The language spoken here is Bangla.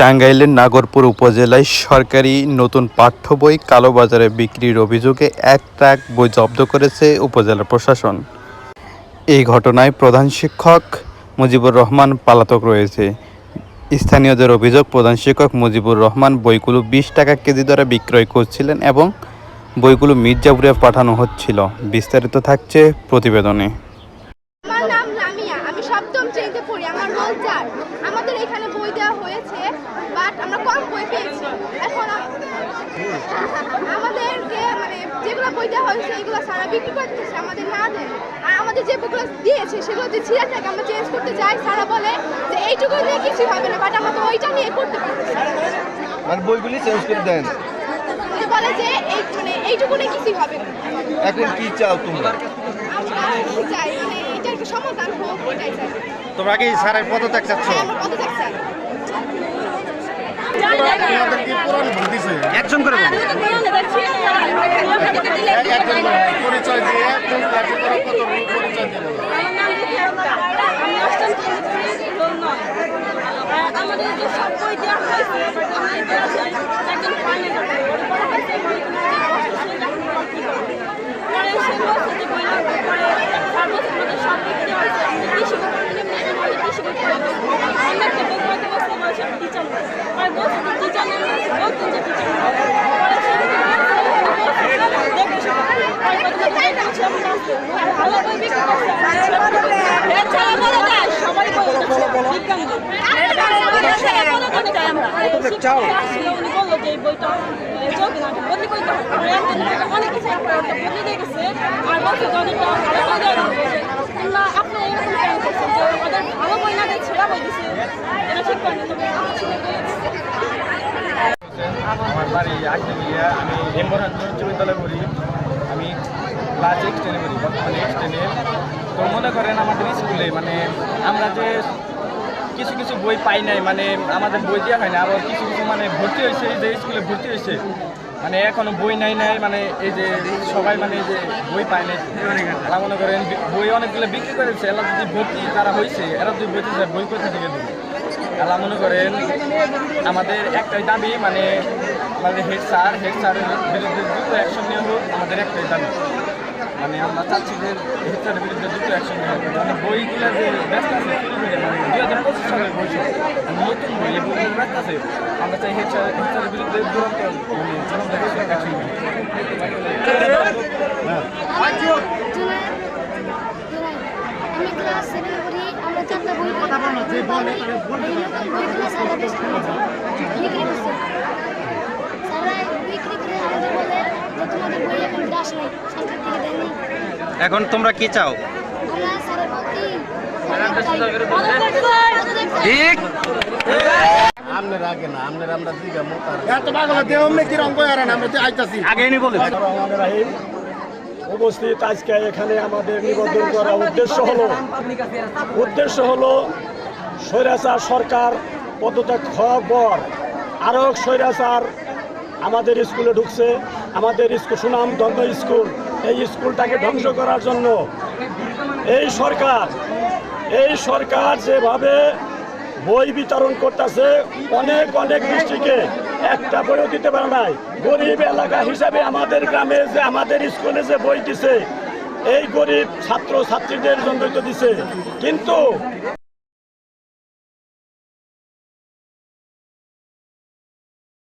টাঙ্গাইলের নাগরপুর উপজেলায় সরকারি নতুন পাঠ্য বই কালোবাজারে বিক্রির অভিযোগে এক ট্রাক বই জব্দ করেছে উপজেলা প্রশাসন। এই ঘটনায় প্রধান শিক্ষক মুজিবুর রহমান পালাতক রয়েছে। স্থানীয়দের অভিযোগ, প্রধান শিক্ষক মুজিবুর রহমান বইগুলো বিশ টাকা কেজি দ্বারা বিক্রয় করছিলেন এবং বইগুলো মির্জাপুরে পাঠানো হচ্ছিল। বিস্তারিত থাকছে প্রতিবেদনে আমার নাম লামিয়া আমি সপ্তম শ্রেণীতে পড়ি আমার রোল চার আমাদের এখানে বই দেওয়া হয়েছে বাট আমরা কম বই পেয়েছি। এখন আমাদেরকে মানে যেগুলো বই দেওয়া হয়েছে এগুলো সারা বিক্রি করতেছে আমাদের না দেয়। আর আমাদের যে বইগুলো দিয়েছে সেগুলো যে ছিঁড়া থাকে আমরা চেঞ্জ করতে যাই সারা বলে যে এইটুকু দিয়ে কিছু হবে না বাট আমরা তো ওইটা নিয়ে করতে পারতেছি না। মানে বইগুলি চেঞ্জ করে দেন। বলে যে এই মানে এইটুকু নিয়ে কিছু হবে না। এখন কি চাও তোমরা? আমরা চাই? মানে এটার একটা সমাধান হোক এটাই চাই। তোমরা কি স্যারের পদত্যাগ চাচ্ছ? হ্যাঁ, আমরা কত চাই। একজন করে। পরিচয় দিয়ে আমাদের যে সব বই দেওয়া হয়েছে আমাদের ক্লাসে একজন পানি পরে বলা হয়েছে বইগুলো যে অসুস্থ যখন ভর্তি করবে পরে সে বলছে যে বই লাগবে পরে চার বছর মধ্যে সব বিক্রি হয়েছে কৃষি করতে মেয়ে বলে কৃষি করতে হবে অন্য একটা বই বলতে বসতে বলছে টিচার পরে বলছে যে টিচার নেই বলতেন যে টিচার পরে সে দেখবে সবাই পরে বলতে বই দিচ্ছে আমি আসতে ভালো বই বিক্রি করছে এছাড়া বলা যায় সবাই বই বিজ্ঞান বই এছাড়া বলা যায় আমরা চাও উনি বলল যে এই বইটা চলবে না বদলি করতে হবে পরে একজন বইটা অনেক কিছু একটা একটা বদলি দিয়ে গেছে আর বলছে যে অনেকটা ভালো বই দেওয়া হবে কিংবা আপনি এরকম করছেন যে ওদের ভালো বই না দিয়ে ছেঁড়া বই দিছে এটা ঠিক করেনি তবে বাড়ি আটমিলিয়া আমি এম্বরহাট উচ্চ বিদ্যালয়ে পড়ি। আমি ক্লাস এইট টেনে পড়ি, বর্তমানে এইট টেনে তো মনে করেন আমাদের স্কুলে মানে আমরা যে কিছু কিছু বই পাই নাই মানে আমাদের বই দেওয়া হয় না আবার কিছু কিছু মানে ভর্তি হয়েছে, এই যে স্কুলে ভর্তি হয়েছে মানে এখনও বই নাই নাই মানে এই যে সবাই মানে এই যে বই পায় নাই। এরা মনে করেন বই অনেকগুলো বিক্রি করেছে, এরা যদি ভর্তি তারা হয়েছে এরা যদি ভর্তি যায়, বই কোথা থেকে দেবে? এরা মনে করেন আমাদের একটাই দাবি মানে মানে হেড স্যার হেড স্যারের বিরুদ্ধে দ্রুত অ্যাকশন নেওয়া হোক, আমাদের একটাই দাবি। মানে আমরা চাচ্ছি যে হেড স্যারের বিরুদ্ধে দ্রুত অ্যাকশন নেওয়া হোক। মানে বইগুলো যে ব্যস্ত আছে মানে দুই হাজার পঁচিশ সালের বই নতুন বই এই ব্যস্ত আছে। আমরা চাই হেড স্যার হেড স্যারের বিরুদ্ধে দুরন্ত মানে দুরন্ত অ্যাকশন আমরা করেছে বিক্রি করছে সারা বিক্রি করে আমাদের বলে যে তোমাদের বই এখন গ্রাস নেই সরকার থেকে দেয়নি এখন তোমরা কি চাও? ঠিক। আমনের আগে না আমনের আমরা দিঘা মোতার এত পাগল দেহ মে কি রঙ কয়ারেন আমরা তো আইতাছি। আগে নি বলে উপস্থিত আজকে এখানে আমাদের নিবেদন করার উদ্দেশ্য হলো উদ্দেশ্য হলো স্বৈরাচার সরকার পদত্যাগ হওয়ার পর আরও স্বৈরাচার আমাদের স্কুলে ঢুকছে। আমাদের স্কুল সুনাম ধন্য স্কুল। এই স্কুলটাকে ধ্বংস করার জন্য। এই সরকার এই সরকার যেভাবে বই বিতরণ করতেছে, অনেক অনেক দৃষ্টিকে একটা বইও দিতে পারে নাই। গরিব এলাকা হিসাবে আমাদের গ্রামে যে আমাদের স্কুলে যে বই দিছে, এই গরিব ছাত্র ছাত্রীদের জন্য দিছে। কিন্তু